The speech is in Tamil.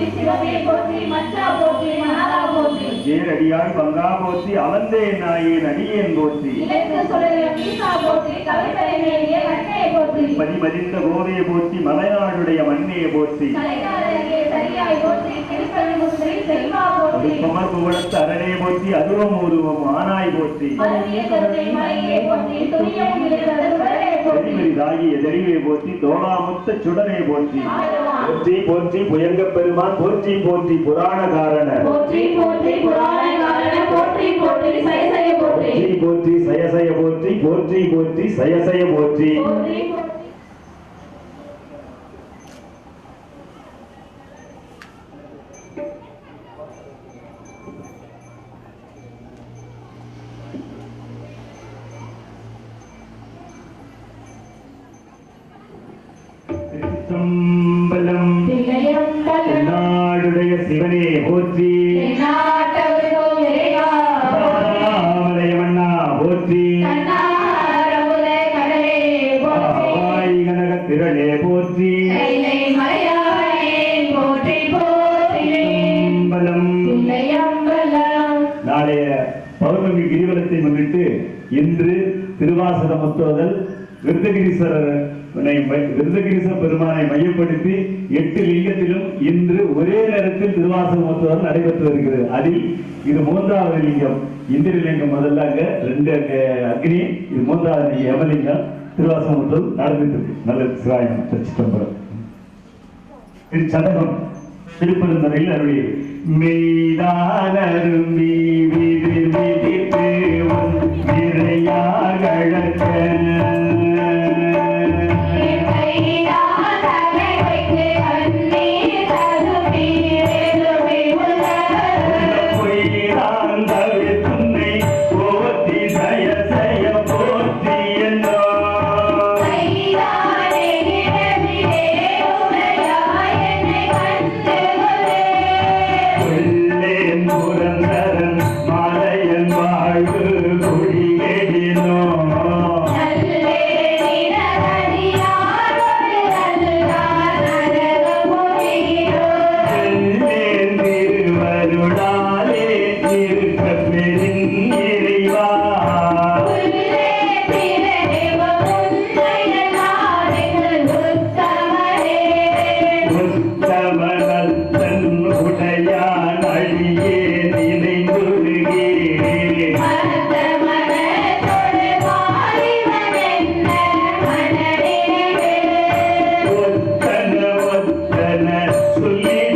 போற்றி சிவமே போற்றி மச்சா போற்றி மணாலா போற்றி. ஏரடியாய் பங்கா போற்றி அவந்தே நாயேன் அடியேன் போற்றி. பதிமதிந்த கோவையை போற்றி மலைநாடுடைய மண்ணையை போற்றி. அடுப்பமர் புகழத்து அரணே போற்றி அதுவம் உருவம் ஆனாய் போற்றி. கருணை மலையே போற்றி தோளாமுத்த சுடரை போற்றி. போற்றி போற்றி புயங்க பெருமான் போற்றி போற்றி புராண காரண போற்றி போற்றி புராண காரண போற்றி போற்றி சைசய போற்றி. போற்றி போற்றி சயசய போற்றி போற்றி போற்றி சயசய போற்றி சிவனே போற்றி. தென்னாட்டவர்க்கும் போற்றி. கனக திரளே போற்றி. நாளைய பௌர்ணமி கிரிவலத்தை முன்னிட்டு இன்று திருவாசக முத்தோதல் விருதகிரீஸ்வரர் விருதகிரீஸ்வர பெருமானை மையப்படுத்தி எட்டு லிங்கத்திலும் இன்று ஒரே நேரத்தில் திருவாசக முத்தோதல் நடைபெற்று வருகிறது அதில் இது மூன்றாவது லிங்கம். இந்திரலிங்கம் முதல்ல அங்க ரெண்டு அங்க அக்னி இது மூன்றாவது லிங்கம் யமலிங்கம். திருவாசக முத்தோதல் நடந்துட்டு இருக்கு. நல்ல சிவாயம் திருச்சிட்டம்பரம் இது சதகம் திருப்பெருந்தரையில் அருளி மெய்தானரும்பி விதிர் ஒத்தன